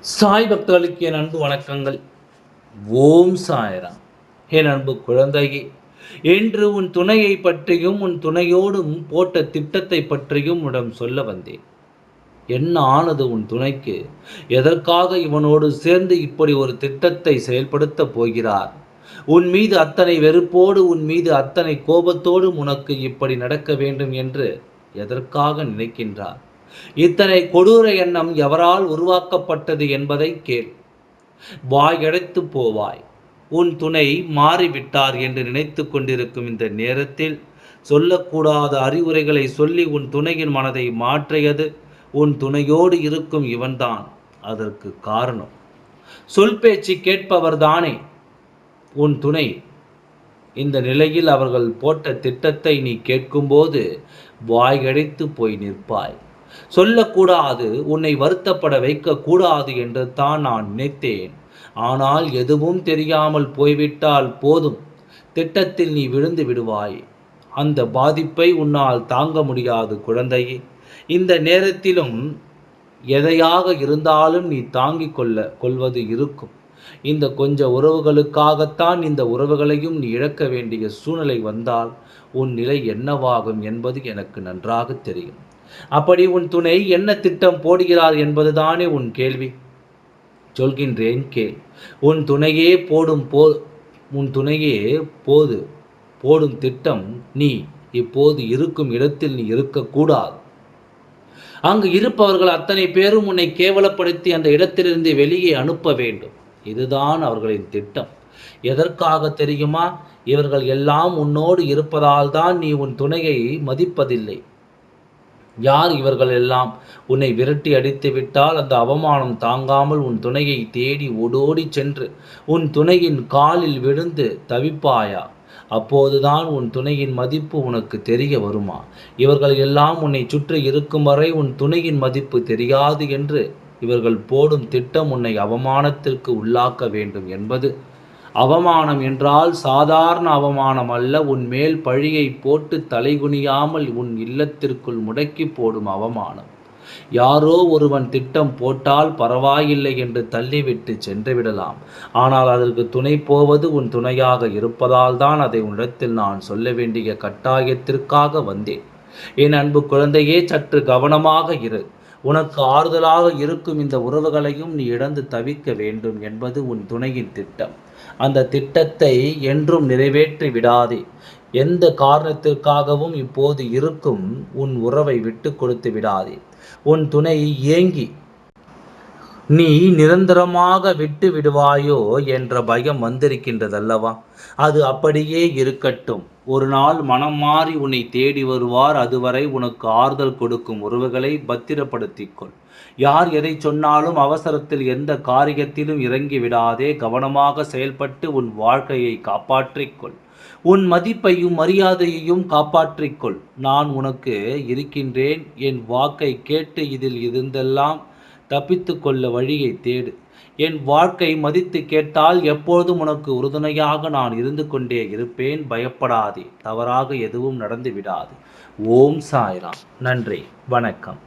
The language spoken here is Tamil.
சாய் பக்தர்களுக்கு என் அன்பு வணக்கங்கள். ஓம் சாயராம். என் அன்பு குழந்தையே என்று உன் துணையை பற்றியும் உன் துணையோடும் போட்ட திட்டத்தை பற்றியும் உடம் சொல்ல வந்தேன். என்ன ஆனது உன் துணைக்கு? எதற்காக இவனோடு சேர்ந்து இப்படி ஒரு திட்டத்தை செயல்படுத்தப் போகிறார்? உன் மீது அத்தனை வெறுப்போடு உன் மீது அத்தனை கோபத்தோடும் உனக்கு இப்படி நடக்க வேண்டும் என்று எதற்காக நினைக்கின்றார்? இத்தனை கொடூர எண்ணம் எவரால் உருவாக்கப்பட்டது என்பதை கேள். வாயடைத்து போவாய். உன் துணை மாறிவிட்டார் என்று நினைத்து கொண்டிருக்கும் இந்த நேரத்தில் சொல்லக்கூடாத அறிவுரைகளை சொல்லி உன் துணையின் மனதை மாற்றியது உன் துணையோடு இருக்கும் இவன்தான். அதற்கு காரணம். சொல் பேச்சு கேட்பவர்தானே. உன் துணை. இந்த நிலையில் அவர்கள் போட்ட திட்டத்தை நீ கேட்கும்போது வாய்கடைத்து போய் நிற்பாய். சொல்லக்கூடாது உன்னை வருத்தப்பட வைக்கக்கூடாது என்று தான் நான் நினைத்தேன். ஆனால் எதுவும் தெரியாமல் போய்விட்டால் போதும். திட்டத்தில் நீ விழுந்து விடுவாய். அந்த பாதிப்பை உன்னால் தாங்க முடியாது குழந்தையே. இந்த நேரத்திலும் எதையாக இருந்தாலும் நீ தாங்கிக் கொள்ள கொள்வது இருக்கும். இந்த கொஞ்ச உறவுகளுக்காகத்தான் இந்த உறவுகளையும் நீ இழக்க வேண்டிய சூழ்நிலை வந்தால் உன் நிலை என்னவாகும் என்பது எனக்கு நன்றாக தெரியும். அப்படி உன் துணை என்ன திட்டம் போடுகிறார் என்பதுதானே உன் கேள்வி. சொல்கின்றேன் கேள். உன் துணையே போடும் போ உன் துணையே போது போடும் திட்டம் நீ இப்போது இருக்கும் இடத்தில் நீ இருக்கக்கூடாது. அங்கு இருப்பவர்கள் அத்தனை பேரும் உன்னை கேவலப்படுத்தி அந்த இடத்திலிருந்து வெளியே அனுப்ப வேண்டும். இதுதான் அவர்களின் திட்டம். எதற்காக தெரியுமா? இவர்கள் எல்லாம் உன்னோடு இருப்பதால் தான் நீ உன் துணையை மதிப்பதில்லை. யார் இவர்கள் எல்லாம்? உன்னை விரட்டி அடித்து விட்டால் அந்த அவமானம் தாங்காமல் உன் துணையை தேடி ஓடோடி சென்று உன் துணையின் காலில் விழுந்து தவிப்பாயா? அப்போதுதான் உன் துணையின் மதிப்பு உனக்கு தெரிய வருமா? இவர்கள் எல்லாம் உன்னை சுற்றி இருக்கும் வரை உன் துணையின் மதிப்பு தெரியாது என்று இவர்கள் போடும் திட்டம் உன்னை அவமானத்திற்கு உள்ளாக்க வேண்டும் என்பது. அவமானம் என்றால் சாதாரண அவமானம் அல்ல உன் மேல் பழியை போட்டு தலைகுனியாமல் உன் இல்லத்திற்குள் முடக்கி போடும் அவமானம். யாரோ ஒருவன் திட்டம் போட்டால் பரவாயில்லை என்று தள்ளிவிட்டு சென்று விடலாம். ஆனால் அதற்கு துணை போவது உன் துணையாக இருப்பதால் தான் அதை உன்னிடத்தில் நான் சொல்ல வேண்டிய கட்டாயத்திற்காக வந்தேன். என் அன்பு குழந்தையே சற்று கவனமாக இரு. உனக்கு ஆறுதலாக இருக்கும் இந்த உறவுகளையும் நீ இழந்து தவிக்க வேண்டும் என்பது உன் துணையின் திட்டம். அந்த திட்டத்தை என்றும் நிறைவேற்றி விடாதே. எந்த காரணத்திற்காகவும் இப்போது இருக்கும் உன் உறவை விட்டு கொடுத்து விடாதே. உன் துணை ஏங்கி நீ நிரந்தரமாக விட்டு விடுவாயோ என்ற பயம் வந்திருக்கின்றதல்லவா? அது அப்படியே இருக்கட்டும். ஒரு நாள் மனம் மாறி உன்னை தேடி வருவார் அதுவரை உனக்கு ஆறுதல் கொடுக்கும் உறவுகளை பத்திரப்படுத்திக்கொள். யார் எதை சொன்னாலும் அவசரத்தில் எந்த காரியத்திலும் இறங்கி விடாதே கவனமாக செயல்பட்டு உன் வாழ்க்கையை காப்பாற்றிக்கொள். உன் மதிப்பையும் மரியாதையையும் காப்பாற்றிக்கொள். நான் உனக்கு இருக்கின்றேன் என் வாக்கை கேட்டு இதில் இருந்தெல்லாம் தப்பித்து கொள்ள வழியை தேடு. என் வாழ்க்கை மதித்து கேட்டால் எப்பொழுதும் உனக்கு உறுதுணையாக நான் இருந்து கொண்டே இருப்பேன். பயப்படாதே தவறாக எதுவும் நடந்து விடாது. ஓம் சாய்ராம். நன்றி வணக்கம்.